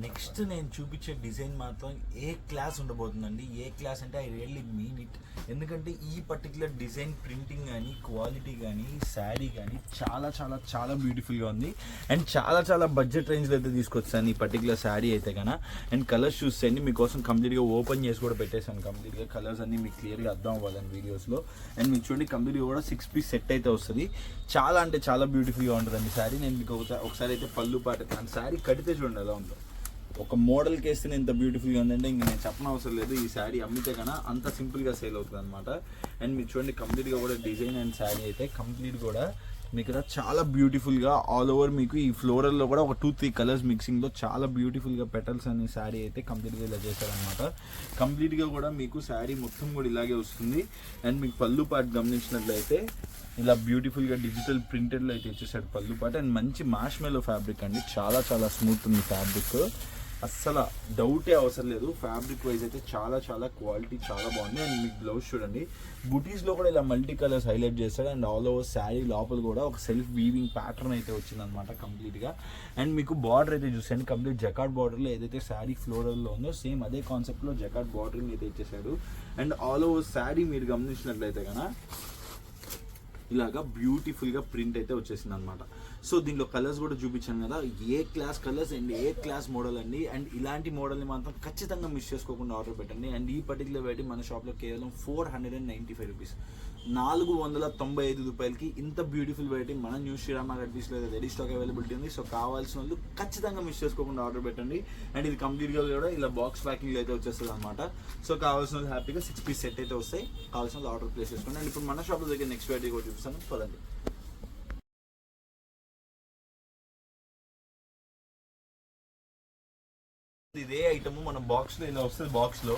నెక్స్ట్ నేను చూపించే డిజైన్ మాత్రం ఏ క్లాస్ ఉండబోతుందండి? ఏ క్లాస్ అంటే ఐ రియల్లీ మీన్ ఇట్. ఎందుకంటే ఈ పర్టికులర్ డిజైన్ ప్రింటింగ్ కానీ క్వాలిటీ కానీ శారీ కానీ చాలా చాలా చాలా బ్యూటిఫుల్గా ఉంది. అండ్ చాలా చాలా బడ్జెట్ రేంజ్లో అయితే తీసుకొచ్చాను ఈ పర్టికులర్ శారీ అయితే కన్నా అండ్ కలర్స్ చూసేయండి. మీకోసం కంప్లీట్గా ఓపెన్ చేసి కూడా పెట్టేశాను కంప్లీట్గా. కలర్స్ అన్ని మీకు క్లియర్గా అర్థం అవ్వాలని వీడియోస్లో. అండ్ మీకు చూడండి కంప్లీట్గా కూడా సిక్స్ పీస్ సెట్ అయితే వస్తుంది. చాలా అంటే చాలా బ్యూటిఫుల్గా ఉంటుందండి శారీ. నేను మీకు ఒకసారి ఒకసారి అయితే పళ్ళు పాట శారీ కడితే చూడండి ఎలా ఉందో. ఒక మోడల్ కేస్తే ఇంత బ్యూటిఫుల్గా ఉందంటే ఇంక నేను చెప్పనవసరం అవసరం లేదు. ఈ శారీ అమ్మితే కన్నా అంత సింపుల్గా సేల్ అవుతుంది అనమాట అండ్ మీరు చూడండి కంప్లీట్గా కూడా డిజైన్ అండ్ శారీ అయితే కంప్లీట్ కూడా మీకు ఇక్కడ చాలా బ్యూటిఫుల్గా ఆల్ ఓవర్ మీకు ఈ ఫ్లోరల్లో కూడా ఒక టూ త్రీ కలర్స్ మిక్సింగ్లో చాలా బ్యూటిఫుల్గా పెటల్స్ అనే శారీ అయితే కంప్లీట్గా ఇలా చేశారనమాట కంప్లీట్గా కూడా మీకు శారీ మొత్తం కూడా ఇలాగే వస్తుంది. అండ్ మీకు పళ్ళు పాటు గమనించినట్లయితే ఇలా బ్యూటిఫుల్గా డిజిటల్ ప్రింటెడ్లో అయితే ఇచ్చేసాడు పళ్ళు పాటు అండ్ మంచి మాష్ మెలో ఫ్యాబ్రిక్ అండి. చాలా చాలా స్మూత్ ఉంది ఫ్యాబ్రిక్ అస్సలు డౌటే అవసరం లేదు. ఫ్యాబ్రిక్ వైజ్ అయితే చాలా చాలా క్వాలిటీ చాలా బాగుంది. అండ్ మీకు బ్లౌజ్ చూడండి. బుటీస్లో కూడా ఇలా మల్టీ కలర్స్ హైలైట్ చేస్తాడు. అండ్ ఆల్ ఓవర్ శారీ లోపల కూడా ఒక సెల్ఫ్ వీవింగ్ ప్యాటర్న్ అయితే వచ్చిందనమాట కంప్లీట్గా అండ్ మీకు బార్డర్ అయితే చూసాను కంప్లీట్ జకాట్ బార్డర్లో ఏదైతే శారీ ఫ్లోరల్లో ఉందో సేమ్ అదే కాన్సెప్ట్లో జకాట్ బార్డరింగ్ అయితే ఇచ్చేసాడు అండ్ ఆల్ ఓవర్ శారీ మీరు గమనించినట్లయితే కనుక ఇలాగా బ్యూటిఫుల్గా ప్రింట్ అయితే వచ్చేసింది అనమాట సో దీంట్లో కలర్స్ కూడా చూపించాను కదా A class colours and A class model అండి? అండ్ ఇలాంటి మోడల్ని మాత్రం ఖచ్చితంగా మిస్ చేసుకోకుండా ఆర్డర్ పెట్టండి. అండ్ ఈ పర్టికులర్ వెరైటీ మన షాప్లో కేవలం four hundred and ninety five rupees నాలుగు వందల తొంభై ఐదు రూపాయలకి ఇంత బ్యూటిఫుల్ వెరైటీ మన న్యూ శ్రీరామ గడ్డీస్లో రెడీ స్టాక్ అవైలబిలిటీ ఉంది. సో కావాల్సిన వాళ్ళు ఖచ్చితంగా మిస్ చేసుకోకుండా ఆర్డర్ పెట్టండి. అండ్ ఇది కంప్లీట్గా కూడా ఇలా బాక్స్ ప్యాకింగ్ అయితే వచ్చేస్తుంది అనమాట సో కావాల్సిన వాళ్ళు హ్యాపీగా సిక్స్ పీస్ సెట్ అయితే వస్తాయి. కావాల్సిన వాళ్ళు ఆర్డర్ ప్లేస్ చేసుకోండి. అండ్ ఇప్పుడు మన షాప్లో దగ్గర నెక్స్ట్ వెరైటీ కూడా చూపిస్తాను. పదండి. ఇదే ఐటమ్ మన బాక్స్లో ఇలా వస్తుంది బాక్స్లో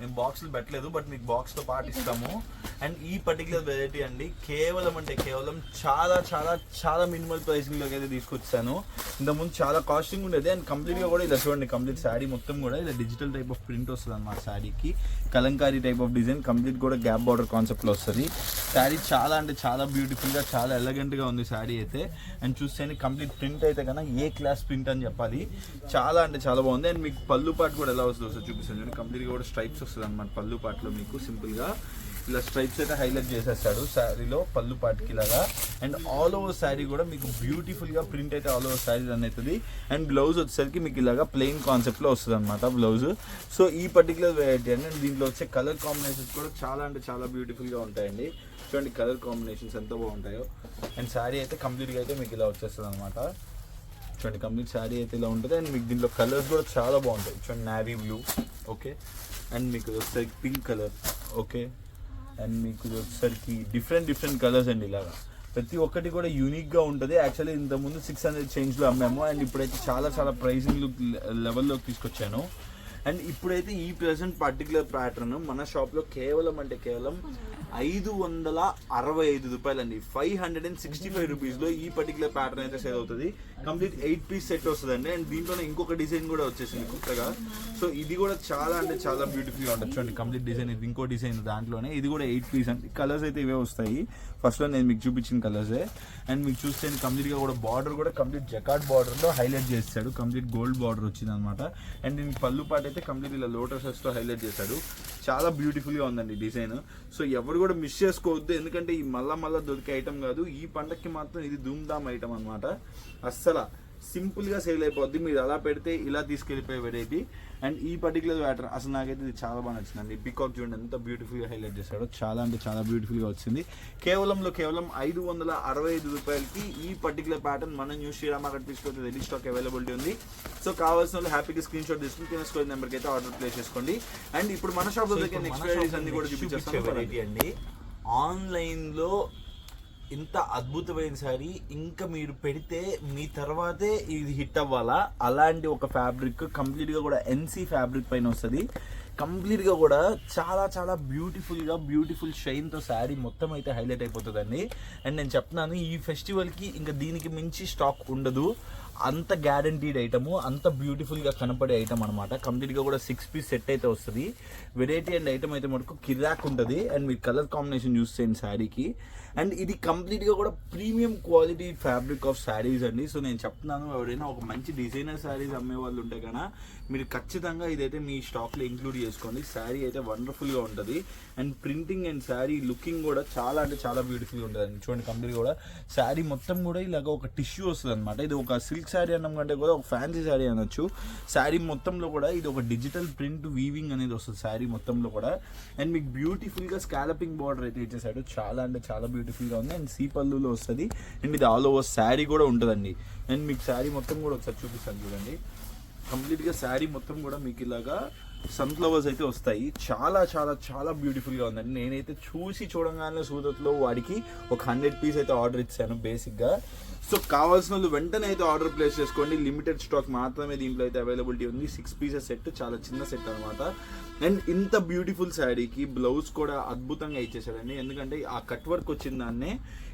మేము బాక్స్లు పెట్టలేదు బట్ మీకు బాక్స్తో పాటు ఇస్తాము అండ్ ఈ పర్టికులర్ వెరైటీ అండి కేవలం అంటే కేవలం చాలా చాలా చాలా మినిమల్ ప్రైసింగ్లోకి అయితే తీసుకొచ్చాను. ఇంతకుముందు చాలా కాస్టింగ్ ఉండేది అండ్ కంప్లీట్గా కూడా ఇలా చూడండి కంప్లీట్ శారీ మొత్తం కూడా ఇలా డిజిటల్ టైప్ ఆఫ్ ప్రింట్ వస్తుంది అన్నమాట శారీకి. Kalamkari type of design complete కూడా గ్యాప్ బార్డర్ కాన్సెప్ట్లో వస్తుంది. శారీ చాలా అంటే చాలా బ్యూటిఫుల్గా చాలా ఎలగెంట్గా ఉంది శారీ అయితే. అండ్ చూస్తే కంప్లీట్ ప్రింట్ అయితే కన్నా ఏ క్లాస్ ప్రింట్ అని చెప్పాలి. చాలా అంటే చాలా బాగుంది అండ్ మీకు పళ్ళు పాటు కూడా ఎలా వస్తుందో ఒకసారి చూపిస్తాను. చూడండి కంప్లీట్గా కూడా స్ట్రైప్స్ వస్తుంది అనమాట పళ్ళు పాటలో మీకు సింపుల్గా ఇలా స్ట్రైప్స్ అయితే హైలైట్ చేసేస్తాడు శారీలో పళ్ళు పాటికి ఇలాగా అండ్ ఆల్ ఓవర్ శారీ కూడా మీకు బ్యూటిఫుల్గా ప్రింట్ అయితే ఆల్ ఓవర్ శారీ రన్ అవుతుంది. అండ్ బ్లౌజ్ వచ్చేసరికి మీకు ఇలాగా ప్లెయిన్ కాన్సెప్ట్లో వస్తుంది అనమాట బ్లౌజ్ సో ఈ పర్టికులర్ వెరైటీ అండి. అండ్ దీంట్లో వచ్చే కలర్ కాంబినేషన్స్ కూడా చాలా అంటే చాలా బ్యూటిఫుల్గా ఉంటాయండి. చూడండి కలర్ కాంబినేషన్స్ ఎంత బాగుంటాయో. అండ్ శారీ అయితే కంప్లీట్గా అయితే మీకు ఇలా వచ్చేస్తుంది అనమాట చూడండి కంప్లీట్ శారీ అయితే ఇలా ఉంటుంది. అండ్ మీకు దీంట్లో కలర్స్ కూడా చాలా బాగుంటాయి. చూడండి నావీ బ్లూ ఓకే అండ్ మీకు వచ్చేసరికి పింక్ కలర్ ఓకే అండ్ మీకు వచ్చేసరికి డిఫరెంట్ డిఫరెంట్ కలర్స్ అండి ఇలాగా. ప్రతి ఒక్కటి కూడా యూనిక్గా ఉంటుంది. యాక్చువల్లీ ఇంతకుముందు సిక్స్ హండ్రెడ్ చేంజ్లో అమ్మాము. అండ్ ఇప్పుడైతే చాలా చాలా ప్రైసింగ్ లెవెల్లోకి తీసుకొచ్చాను. అండ్ ఇప్పుడైతే ఈ ప్రెసెంట్ పర్టికులర్ ప్యాటర్న్ మన షాప్లో కేవలం అంటే కేవలం ఐదు వందల అరవై ఐదు రూపాయలండి. Five hundred and sixty five రూపీస్లో ఈ పర్టికులర్ ప్యాటర్న్ అయితే సేల్ అవుతుంది. కంప్లీట్ ఎయిట్ పీస్ సెట్ వస్తుందండి. అండ్ దీంట్లోనే ఇంకొక డిజైన్ కూడా వచ్చేసింది కొత్తగా. సో ఇది కూడా చాలా అంటే చాలా బ్యూటిఫుల్గా ఉంటుంది. చూడండి కంప్లీట్ డిజైన్ ఇది ఇంకో డిజైన్ దాంట్లోనే. ఇది కూడా ఎయిట్ పీస్ అండి. కలర్స్ అయితే ఇవే వస్తాయి. ఫస్ట్లో నేను మీకు చూపించిన కలర్సే అండ్ మీకు చూస్తే కంప్లీట్గా కూడా బార్డర్ కూడా కంప్లీట్ జకాట్ బార్డర్లో హైలైట్ చేస్తాడు. కంప్లీట్ గోల్డ్ బార్డర్ వచ్చింది అనమాట అండ్ దీనికి పళ్ళు పాట అయితే కంప్లీట్ ఇలా లోటసెస్తో హైలైట్ చేశాడు చాలా బ్యూటిఫుల్గా ఉందండి డిజైన్ సో ఎవరు కూడా మిస్ చేసుకోవద్దు. ఎందుకంటే ఈ మళ్ళా మళ్ళా దొరికే ఐటమ్ కాదు. ఈ పండక్కి మాత్రం ఇది ధూమ్ ధామ్ ఐటమ్ అనమాట అస్సలు సింపుల్గా సేల్ అయిపోద్ది. మీరు అలా పెడితే ఇలా తీసుకెళ్ళిపోయే వెరైటీ. అండ్ ఈ పర్టికులర్ ప్యాటర్న్ అసలు నాకైతే ఇది చాలా బాగా నచ్చిందండి. పికాక్ చూడండి ఎంత బ్యూటిఫుల్గా హైలైట్ చేశాడో. చాలా అంటే చాలా బ్యూటిఫుల్గా వచ్చింది. కేవలంలో కేవలం ఐదు వందల అరవై ఐదు రూపాయలకి ఈ పర్టికులర్ ప్యాటర్న్ మన న్యూ శ్రీరామ్ అక్కడ తీసుకొస్తే రెడీ స్టాక్ అవైలబిలిటీ ఉంది. సో కావాల్సిన వాళ్ళు హ్యాపీగా స్క్రీన్ షాట్ తీసుకుని కింద స్కోర్ నెంబర్కి అయితే ఆర్డర్ ప్లేస్ చేసుకోండి. అండ్ ఇప్పుడు మన షాప్ దగ్గర నెక్స్ట్ వెరైటీస్ అన్ని కూడా చూపించేస్తాను వెరైటీ అండి. ఆన్లైన్లో ఇంత అద్భుతమైన శారీ. ఇంకా మీరు పెడితే మీ తర్వాతే ఇది హిట్ అవ్వాలా? అలాంటి ఒక ఫ్యాబ్రిక్ కంప్లీట్గా కూడా ఎన్సీ ఫ్యాబ్రిక్ పైన వస్తుంది. కంప్లీట్గా కూడా చాలా చాలా బ్యూటిఫుల్గా బ్యూటిఫుల్ షైన్తో శారీ మొత్తం అయితే హైలైట్ అయిపోతుందండి. అండ్ నేను చెప్తున్నాను ఈ ఫెస్టివల్కి ఇంకా దీనికి మించి స్టాక్ ఉండదు. అంత గ్యారంటీడ్ ఐటము అంత బ్యూటిఫుల్గా కనపడే ఐటమ్ అనమాట కంప్లీట్గా కూడా సిక్స్ పీస్ సెట్ అయితే వస్తుంది. వెరైటీ అండ్ ఐటమ్ అయితే మటుకు కిరాక్ ఉంటుంది. అండ్ మీరు కలర్ కాంబినేషన్ చూస్తే శారీకి. అండ్ ఇది కంప్లీట్గా కూడా premium quality fabric of saris అండి. సో నేను చెప్తున్నాను ఎవరైనా ఒక మంచి డిజైనర్ శారీస్ అమ్మే వాళ్ళు ఉంటే కన్నా మీరు ఖచ్చితంగా ఇదైతే మీ స్టాక్లో ఇంక్లూడ్ చేసుకోండి. శారీ అయితే వండర్ఫుల్గా ఉంటుంది. And printing and sari looking కూడా చాలా అంటే చాలా బ్యూటిఫుల్గా ఉంటుంది చూడండి కంప్లీట్ కూడా. శారీ మొత్తం కూడా ఇలాగ ఒక టిష్యూ వస్తుంది అనమాట ఇది ఒక సిల్క్ శారీ అన్నం కంటే కూడా ఒక ఫ్యాన్సీ శారీ అనొచ్చు. శారీ మొత్తంలో కూడా ఇది ఒక డిజిటల్ ప్రింట్ వీవింగ్ అనేది వస్తుంది శారీ మొత్తంలో కూడా. అండ్ మీకు బ్యూటిఫుల్గా స్కాలపింగ్ బార్డర్ అయితే ఇచ్చేసాడు. చాలా అంటే చాలా బ్యూటిఫుల్గా ఉంది. అండ్ సీ పళ్ళులో వస్తుంది. అండ్ ఇది ఆల్ ఓవర్ శారీ కూడా ఉంటుందండి. అండ్ మీకు శారీ మొత్తం కూడా ఒకసారి చూపిస్తాను చూడండి. కంప్లీట్గా శారీ మొత్తం కూడా మీకు ఇలాగా సన్ఫ్లవర్స్ అయితే వస్తాయి. చాలా చాలా చాలా బ్యూటిఫుల్గా ఉందండి నేనైతే చూసి చూడంగానే సూరత్లో వాడికి ఒక హండ్రెడ్ పీస్ అయితే ఆర్డర్ ఇచ్చాను బేసిక్గా సో కావాల్సిన వాళ్ళు వెంటనే అయితే ఆర్డర్ ప్లేస్ చేసుకోండి. లిమిటెడ్ స్టాక్ మాత్రమే దీంట్లో అయితే అవైలబిలిటీ ఉంది. సిక్స్ పీసెస్ సెట్ చాలా చిన్న సెట్ అనమాట అండ్ ఇంత బ్యూటిఫుల్ శారీకి బ్లౌజ్ కూడా అద్భుతంగా ఇచ్చేసాడండి ఎందుకంటే ఆ కట్ వర్క్ వచ్చిన దాన్నే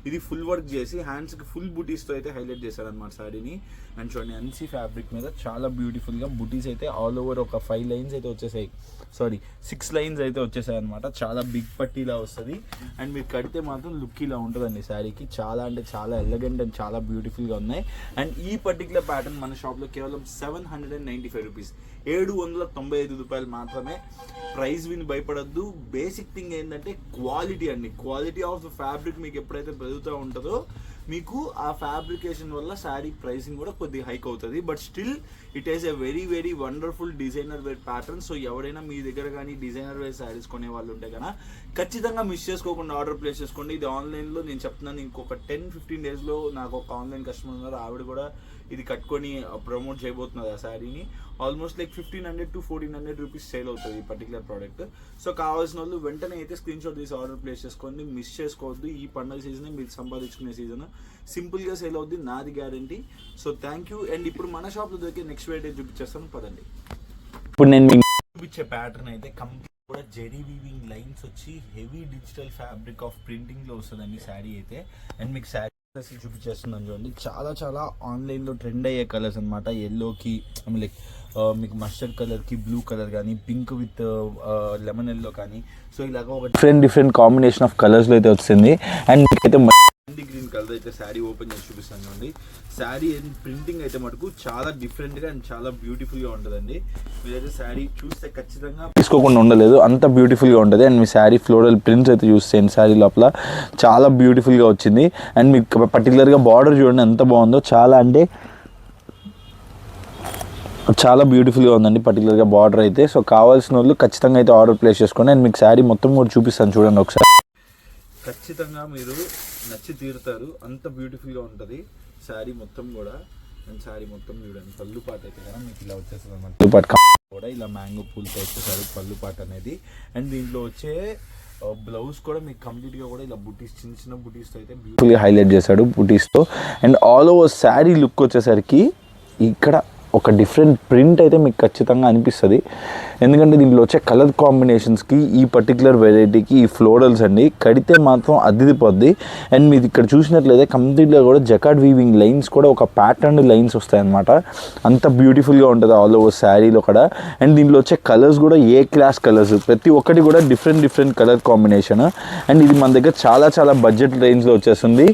ఇది ఫుల్ వర్క్ చేసి హ్యాండ్స్కి ఫుల్ బుటీస్తో అయితే హైలైట్ చేశారనమాట శారీని. అండ్ చూడండి అన్సీ ఫ్యాబ్రిక్ మీద చాలా బ్యూటిఫుల్గా బుటీస్ అయితే ఆల్ ఓవర్ ఒక ఫైవ్ లైన్స్ అయితే వచ్చేసాయి. సారీ సిక్స్ లైన్స్ అయితే వచ్చేసాయి అనమాట చాలా బిగ్ పట్టీలా వస్తుంది. అండ్ మీరు కడితే మాత్రం లుక్ ఇలా ఉంటుందండి శారీకి. చాలా అంటే చాలా ఎలగెంట్ అండ్ చాలా బ్యూటిఫుల్గా ఉన్నాయి. అండ్ ఈ పర్టికులర్ ప్యాటర్న్ మన షాప్లో కేవలం seven hundred and ninety five rupees ఏడు వందల తొంభై ఐదు రూపాయలు మాత్రమే. ప్రైస్ విని భయపడద్దు. బేసిక్ థింగ్ ఏంటంటే క్వాలిటీ అండి. క్వాలిటీ ఆఫ్ ద ఫ్యాబ్రిక్ మీకు ఎప్పుడైతే పెరుగుతూ ఉంటుందో మీకు ఆ ఫ్యాబ్రికేషన్ వల్ల శారీ ప్రైసింగ్ కూడా కొద్దిగా హైక్ అవుతుంది. But still it is a very very wonderful designer wear pattern so ఎవరైనా మీ దగ్గర కానీ డిజైనర్ వేర్ శారీస్ కొనే వాళ్ళు ఉంటే కదా ఖచ్చితంగా మిస్ చేసుకోకుండా ఆర్డర్ ప్లేస్ చేసుకోండి. ఇది ఆన్లైన్లో నేను చెప్తున్నాను. ఇంకొక టెన్ ఫిఫ్టీన్ డేస్లో నాకు ఒక ఆన్లైన్ కస్టమర్ ఉన్నారు. ఆవిడ కూడా ఇది కట్టుకొని ప్రమోట్ చేయబోతున్నది ఆ శారీని almost like fifteen hundred to fourteen hundred rupees sale అవుతుంది ఈ పర్టికులర్ ప్రోడక్ట్ సో కావాల్సిన వాళ్ళు వెంటనే అయితే స్క్రీన్ షాట్ తీసి ఆర్డర్ ప్లేస్ చేసుకోండి. మిస్ చేసుకోవద్దు. ఈ పండుగ సీజన్ మీరు సంపాదించుకునే సీజన్ సింపుల్గా సేల్ అవుద్ది నాది guarantee. So thank you and ఇప్పుడు మన షాప్లో దొరికే నెక్స్ట్ వెరైటీ చూపించేస్తాను. పదండి. ఇప్పుడు నేను మీకు చూపించే ప్యాటర్న్ అయితే కంప్లీట్ కూడా జెరీ వీవింగ్ లైన్స్ వచ్చి హెవీ డిజిటల్ ఫ్యాబ్రిక్ ఆఫ్ ప్రింటింగ్లో వస్తుందండి శారీ అయితే. అండ్ మీకు శారీ చూపించేస్తున్నాను చూడండి. చాలా చాలా ఆన్లైన్లో ట్రెండ్ అయ్యే కలర్స్ అనమాట ఎల్లోకి లైక్ మీకు మస్టర్డ్ కలర్కి బ్లూ కలర్ కానీ పింక్ విత్ లెమన్ ఎల్లో కానీ. సో ఇలాగ ఒక డిఫరెంట్ డిఫరెంట్ కాంబినేషన్ ఆఫ్ కలర్స్లో అయితే వచ్చింది. అండ్ మీకైతే మెహందీ గ్రీన్ కలర్ అయితే శారీ ఓపెన్ చేసి చూపిస్తాను చూడండి. శారీ ప్రింటింగ్ అయితే మటుకు చాలా డిఫరెంట్గా అండ్ చాలా బ్యూటిఫుల్గా ఉంటుందండి. మీరైతే శారీ చూస్తే ఖచ్చితంగా తీసుకోకుండా ఉండలేదు. అంత బ్యూటిఫుల్గా ఉంటుంది. అండ్ మీ శారీ ఫ్లోరల్ ప్రింట్స్ అయితే చూసేయండి శారీ లోపల. చాలా బ్యూటిఫుల్గా వచ్చింది. అండ్ మీకు పర్టికులర్గా బార్డర్ చూడండి ఎంత బాగుందో. చాలా అంటే చాలా బ్యూటిఫుల్గా ఉందండి పర్టికులర్గా బార్డర్ అయితే. సో కావాల్సిన వాళ్ళు ఖచ్చితంగా అయితే ఆర్డర్ ప్లేస్ చేసుకోండి. అండ్ మీకు శారీ మొత్తం కూడా చూపిస్తాను చూడండి ఒకసారి. ఖచ్చితంగా మీరు నచ్చి తీరుతారు. అంత బ్యూటిఫుల్గా ఉంటది. శారీ మొత్తం కూడా. అండ్ శారీ మొత్తం చూడండి. పళ్ళు పాట అయితే కదా మీకు ఇలా వచ్చేస్తుంది అనమాట బట్ కూడా ఇలా మ్యాంగో పూలతో వచ్చేసారు పళ్ళు పాట అనేది. అండ్ దీంట్లో వచ్చే బ్లౌజ్ కూడా మీకు కంప్లీట్గా కూడా ఇలా బుటీస్ చిన్న చిన్న బుటీస్తో అయితే beautiful ఫుల్గా హైలైట్ చేశాడు బుటీస్తో and all over sari look వచ్చేసరికి ఇక్కడ ఒక డిఫరెంట్ ప్రింట్ అయితే మీకు ఖచ్చితంగా అనిపిస్తుంది. ఎందుకంటే దీంట్లో వచ్చే కలర్ కాంబినేషన్స్కి ఈ పర్టికులర్ వెరైటీకి ఈ ఫ్లోరల్స్ అండి కడితే మాత్రం అద్దిపోద్ది అండ్ మీరు ఇక్కడ చూసినట్లయితే కంప్లీట్గా కూడా జకాడ్ వీవింగ్ లైన్స్ కూడా ఒక ప్యాటర్న్ లైన్స్ వస్తాయన్నమాట. అంత బ్యూటిఫుల్గా ఉంటుంది ఆల్ ఓవర్ శారీలో కూడా. అండ్ దీంట్లో వచ్చే కలర్స్ కూడా ఏ క్లాస్ కలర్స్ ప్రతి ఒక్కటి కూడా different different colour combination and ఇది మన దగ్గర చాలా చాలా బడ్జెట్ రేంజ్లో వచ్చేస్తుంది.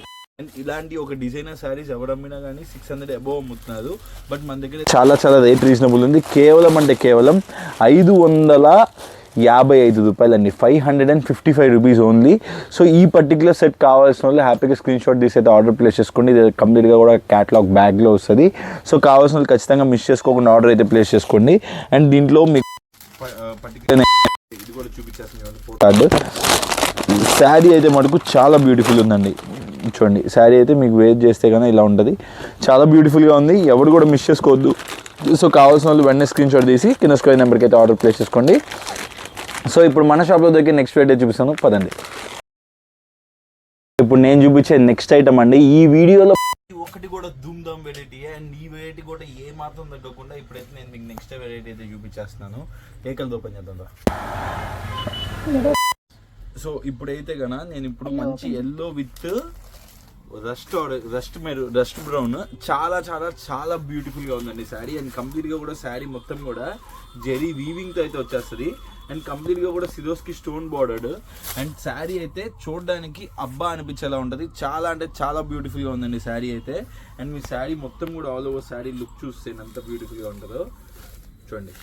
ఇలాంటి ఒక డిజైనర్ శారీస్ ఎవరు అమ్మినా కానీ సిక్స్ హండ్రెడ్ అబోవ్ అమ్ముతున్నారు. బట్ మన దగ్గర చాలా చాలా రేట్ రీజనబుల్ ఉంది. కేవలం అంటే కేవలం ఐదు వందల యాభై ఐదు రూపాయలు అండి five hundred and fifty five rupees only so ఈ పర్టికులర్ సెట్ కావాల్సిన వాళ్ళు హ్యాపీగా స్క్రీన్ షాట్ తీసి అయితే ఆర్డర్ ప్లేస్ చేసుకోండి. ఇది కంప్లీట్గా కూడా క్యాటలాగ్ బ్యాగ్లో వస్తుంది. సో కావాల్సిన వాళ్ళు ఖచ్చితంగా మిస్ చేసుకోకుండా ఆర్డర్ అయితే ప్లేస్ చేసుకోండి. అండ్ దీంట్లో మీకు పర్టికులర్ ఇది కూడా చూపించేస్తుంది కార్డు. శారీ అయితే మటుకు చాలా బ్యూటిఫుల్ ఉందండి. చూడండి శారీ అయితే మీకు వేర్ చేస్తే కానీ ఇలా ఉంటుంది. చాలా బ్యూటిఫుల్గా ఉంది. ఎవరు కూడా మిస్ చేసుకోవద్దు. సో కావాల్సిన వాళ్ళు వెంటనే స్క్రీన్ షాట్ తీసి కింద స్క్రీన్ నెంబర్కి అయితే ఆర్డర్ ప్లేస్ చేసుకోండి. సో ఇప్పుడు మన షాప్లో దగ్గర నెక్స్ట్ వెరైటీ చూపిస్తాను. పదండి. ఇప్పుడు నేను చూపించే నెక్స్ట్ ఐటమ్ అండి. ఈ వీడియోలో ఒకటి కూడా ధూమ్ ధామ్ వెరైటీ అండ్ ఈ వెరైటీ కూడా ఏ మాత్రం తగ్గకుండా ఇప్పుడైతే నేను మీకు నెక్స్ట్ వెరైటీ అయితే చూపించేస్తున్నాను. కేకలు ఓపెన్ చేద్దాం రా. సో ఇప్పుడైతే గన నేను ఇప్పుడు మంచి ఎల్లో విత్ రస్ట్ రస్ట్ మెరు రస్ట్ బ్రౌన్. చాలా చాలా చాలా బ్యూటిఫుల్గా ఉందండి శారీ. అండ్ కంప్లీట్గా కూడా శారీ మొత్తం కూడా జెరీ వీవింగ్తో అయితే వచ్చేస్తుంది. అండ్ కంప్లీట్గా కూడా Swarovski stone bordered and sari అయితే చూడడానికి అబ్బా అనిపించేలా ఉంటుంది. చాలా అంటే చాలా బ్యూటిఫుల్గా ఉందండి శారీ అయితే. అండ్ మీ శారీ మొత్తం కూడా ఆల్ ఓవర్ శారీ లుక్ చూస్తే ఎంత బ్యూటిఫుల్గా ఉంటుందో చూడండి.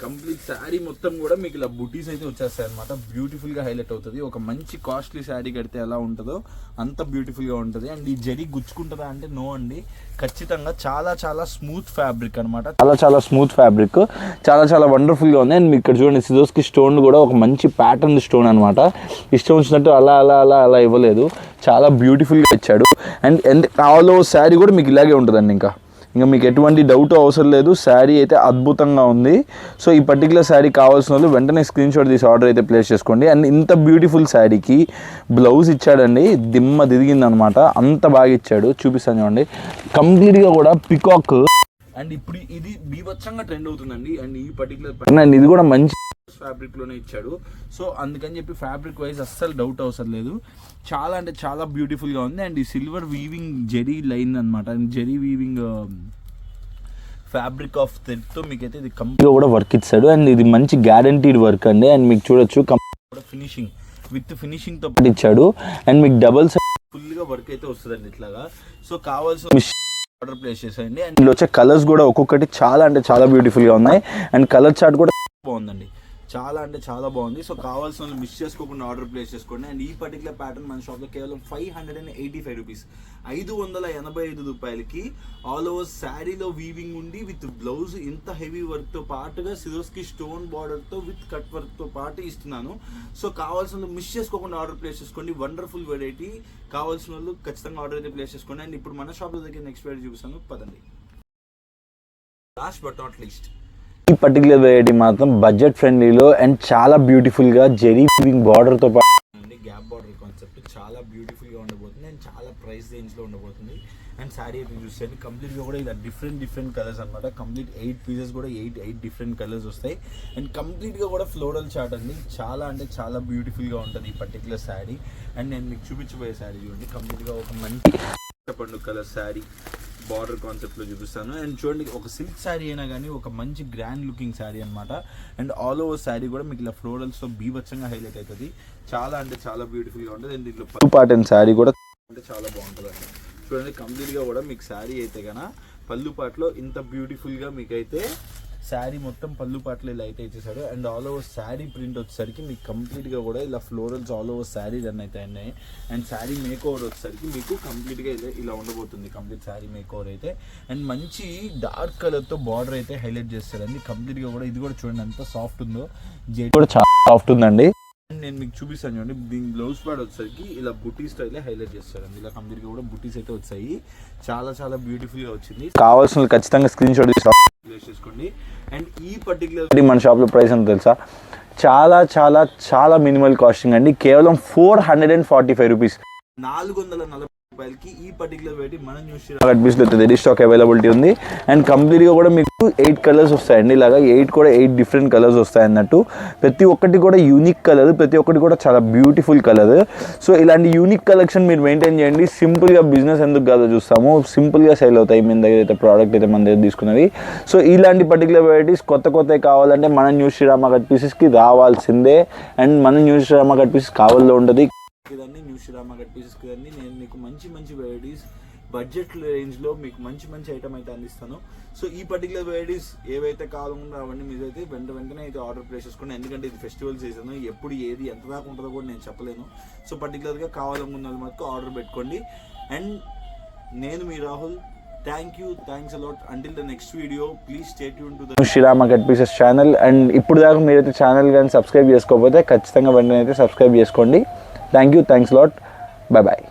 కంప్లీట్ శారీ మొత్తం కూడా మీకు ఇలా బుటీస్ అయితే వచ్చేస్తాయి అనమాట బ్యూటిఫుల్గా హైలైట్ అవుతుంది. ఒక మంచి కాస్ట్లీ శారీ కడితే ఎలా ఉంటుందో అంత బ్యూటిఫుల్గా ఉంటుంది. అండ్ ఈ జరీ గుచ్చుకుంటుందా అంటే నో అండి. ఖచ్చితంగా చాలా చాలా స్మూత్ ఫ్యాబ్రిక్ అనమాట చాలా చాలా స్మూత్ ఫ్యాబ్రిక్ చాలా చాలా వండర్ఫుల్గా ఉంది. అండ్ మీకు ఇక్కడ చూడండి సిజోస్కి స్టోన్ కూడా ఒక మంచి ప్యాటర్న్ స్టోన్ అనమాట ఇష్టం వచ్చినట్టు అలా అలా అలా అలా ఇవ్వలేదు. చాలా బ్యూటిఫుల్గా ఇచ్చాడు. అండ్ ఎంత ఆల్ ఓవర్ శారీ కూడా మీకు ఇలాగే ఉంటుందండి ఇంకా. ఇంకా మీకు ఎటువంటి డౌట్ అవసరం లేదు. శారీ అయితే అద్భుతంగా ఉంది. సో ఈ పర్టికులర్ శారీ కావాల్సిన వాళ్ళు వెంటనే స్క్రీన్ షాట్ తీసి ఆర్డర్ అయితే ప్లేస్ చేసుకోండి. అండ్ ఇంత బ్యూటిఫుల్ శారీకి బ్లౌజ్ ఇచ్చాడండి. దిమ్మ దిరిగింది అనమాట అంత బాగా ఇచ్చాడు. చూపిస్తాను చూడండి. కంప్లీట్గా కూడా పికాక్ అండ్ ఇప్పుడు ఇది బీభత్సంగా ట్రెండ్ అవుతుందండి. అండ్ ఈ పర్టికులర్ అండ్ ఇది కూడా మంచి ఫ్యాబ్రిక్లోనే ఇచ్చాడు. సో అందుకని చెప్పి ఫ్యాబ్రిక్ వైజ్ అస్సలు డౌట్ అవసరం లేదు. చాలా అంటే చాలా బ్యూటిఫుల్గా ఉంది. అండ్ ఈ సిల్వర్ వీవింగ్ జెరీ లైన్ అనమాట జెరీ వీవింగ్ ఫ్యాబ్రిక్ ఆఫ్ థ్రెడ్తో మీకైతే ఇది కంప్లీట్ ఇది కూడా వర్క్ ఇచ్చాడు. అండ్ ఇది మంచి గ్యారంటీడ్ వర్క్ అండి. అండ్ మీకు చూడొచ్చు కూడా ఫినిషింగ్ విత్ ఫినిషింగ్తో కంప్లీట్ ఇచ్చాడు. అండ్ మీకు డబల్ ఫుల్గా వర్క్ అయితే వస్తుందండి ఇట్లాగా. సో కావాల్సిన ఆర్డర్ ప్లేస్ చేసేయండి. అండ్ ఇందులో వచ్చే కలర్స్ కూడా ఒక్కొక్కటి చాలా అంటే చాలా బ్యూటిఫుల్గా ఉన్నాయి. అండ్ కలర్ చార్ట్ కూడా బాగుందండి. చాలా అంటే చాలా బాగుంది. సో కావాల్సిన వాళ్ళు మిస్ చేసుకోకుండా ఆర్డర్ ప్లేస్ చేసుకోండి. అండ్ ఈ పర్టికులర్ ప్యాటర్న్ మన షాప్లో కేవలం five hundred and eighty five rupees ఐదు వందల ఎనభై ఐదు రూపాయలకి ఆల్ ఓవర్ శారీలో వీవింగ్ ఉండి విత్ బ్లౌజ్ ఇంత హెవీ వర్క్తో పాటుగా సిరోస్కి స్టోన్ బార్డర్తో విత్ కట్ వర్క్తో పాటు ఇస్తున్నాను. సో కావాల్సిన వాళ్ళు మిస్ చేసుకోకుండా ఆర్డర్ ప్లేస్ చేసుకోండి. వండర్ఫుల్ వెరైటీ కావాల్సిన వాళ్ళు ఖచ్చితంగా ఆర్డర్ అయితే ప్లేస్ చేసుకోండి. అండ్ ఇప్పుడు మన షాప్లో దగ్గర నెక్స్ట్ వెరైటీ చూపిస్తాను. పదండి. లాస్ట్ బట్ నాట్ లీస్ట్ ఈ పర్టికులర్ వెరైటీ మాత్రం బడ్జెట్ ఫ్రెండ్లీలో అండ్ చాలా బ్యూటిఫుల్గా జెరీ బార్డర్తో పాటు గ్యాప్ బార్డర్ కాన్సెప్ట్ చాలా బ్యూటిఫుల్గా ఉండబోతుంది అండ్ చాలా ప్రైస్ రేంజ్లో ఉండబోతుంది. అండ్ శారీ అయితే చూసేయండి కంప్లీట్గా కూడా ఇలా డిఫరెంట్ డిఫరెంట్ కలర్స్ అనమాట కంప్లీట్ ఎయిట్ పీసెస్ కూడా ఎయిట్ ఎయిట్ డిఫరెంట్ కలర్స్ వస్తాయి. అండ్ కంప్లీట్గా కూడా ఫ్లోరల్ చార్ట్ అండి. చాలా అంటే చాలా బ్యూటిఫుల్గా ఉంటుంది ఈ పర్టికులర్ శారీ అండ్ నేను మీకు చూపించబోయే శారీ చూడండి. కంప్లీట్గా ఒక మంచి పండుగ కలర్ శారీ బార్డర్ కాన్సెప్ట్లో చూపిస్తాను. అండ్ చూడండి ఒక సిల్క్ శారీ అయినా కానీ ఒక మంచి గ్రాండ్ లుకింగ్ శారీ అనమాట అండ్ ఆల్ ఓవర్ శారీ కూడా మీకు ఇలా ఫ్లోరల్స్తో బీభత్సంగా హైలైట్ అవుతుంది చాలా అంటే చాలా బ్యూటిఫుల్గా ఉంటుంది. అండ్ దీంట్లో టూ పార్ట్ అండ్ శారీ కూడా అంటే చాలా బాగుంటుంది అండి చూడండి కంప్లీట్గా కూడా మీకు శారీ అయితే కన పళ్ళు పాటలో ఇంత బ్యూటిఫుల్గా మీకైతే శారీ మొత్తం పళ్ళు పాటలు ఇలా అయితే ఇచ్చేసాడు and all over sari print వచ్చేసరికి మీకు కంప్లీట్గా కూడా ఇలా florals all over sari run అయితే ఉన్నాయి అండ్ శారీ మేక్ ఓవర్ వచ్చేసరికి మీకు కంప్లీట్గా ఇలా ఇలా ఉండబోతుంది. కంప్లీట్ శారీ మేక్ ఓవర్ అయితే. అండ్ మంచి డార్క్ కలర్తో బార్డర్ అయితే హైలైట్ చేస్తారండి. కంప్లీట్గా కూడా ఇది కూడా చూడండి ఎంత సాఫ్ట్ ఉందో. జెడ్ కూడా చాలా సాఫ్ట్ ఉందండి. నేను మీకు చూపిస్తాను చూడండి. దీని బ్లౌజ్ పాడ్ వచ్చేసరికి ఇలా బుటీ స్టైల్ హైలైట్ చేస్తారండి ఇలా కంప్లీట్గా కూడా బుటీస్ అయితే వచ్చాయి. చాలా చాలా బ్యూటిఫుల్గా వచ్చింది. కావాల్సిన ఖచ్చితంగా స్క్రీన్ షాట్ చేసుకోండి. అండ్ ఈ పర్టికులర్ మన షాప్లో ప్రైస్ ఎంత తెలుసా? చాలా చాలా చాలా మినిమల్ కాస్టింగ్ అండి. కేవలం four hundred and forty five rupees నాలుగు వందల నలభై రూపాయలకి ఈ పర్టికులర్ వెరైటీ మనం రెడీ స్టాక్ అవైలబిలిటీ ఉంది. అండ్ కంప్లీట్గా కూడా మీకు ఎయిట్ కలర్స్ వస్తాయండి. ఇలాగా ఎయిట్ కూడా ఎయిట్ డిఫరెంట్ కలర్స్ వస్తాయి అన్నట్టు. ప్రతి ఒక్కటి కూడా యూనిక్ కలర్ ప్రతి ఒక్కటి కూడా చాలా బ్యూటిఫుల్ కలర్ సో ఇలాంటి యూనిక్ కలెక్షన్ మీరు మెయింటైన్ చేయండి. సింపుల్గా బిజినెస్ ఎందుకు కాదో చూస్తాము. సింపుల్గా సేల్ అవుతాయి మీ దగ్గర అయితే ప్రోడక్ట్ అయితే మన దగ్గర తీసుకున్నవి. సో ఇలాంటి పర్టికులర్ వెరైటీస్ కొత్త కొత్తవి కావాలంటే మన న్యూ శ్రీరామ కట్ పీసెస్కి రావాల్సిందే. అండ్ మన న్యూ శ్రీరామ కట్ పీసెస్ కావాల్లో ఉంటుంది. కదండి న్యూ శ్రీరామ గట్ పీసెస్ కదండి నేను మీకు మంచి మంచి వెరైటీస్ బడ్జెట్ రేంజ్లో మీకు మంచి మంచి ఐటమ్ అయితే అందిస్తాను. సో ఈ పర్టికులర్ వెరైటీస్ ఏవైతే కావాలన్నా అవన్నీ మీరు అయితే వెంట వెంటనే అయితే ఆర్డర్ ప్లేస్ చేసుకోండి. ఎందుకంటే ఇది ఫెస్టివల్ సీజన్ ఎప్పుడు ఏది ఎంత దాకా ఉంటుందో కూడా నేను చెప్పలేను. సో పర్టికులర్గా కావాలనుకున్న వాళ్ళు మాత్రం ఆర్డర్ పెట్టుకోండి. అండ్ నేను మీ Rahul. Thank you thanks a lot until the next video please stay tune to the Srirama cut pieces channel and ఇప్పుడు దాకా మీరైతే ఛానల్ కానీ సబ్స్క్రైబ్ చేసుకోకపోతే ఖచ్చితంగా వెంటనే అయితే సబ్స్క్రైబ్ చేసుకోండి. Thank you thanks lot bye bye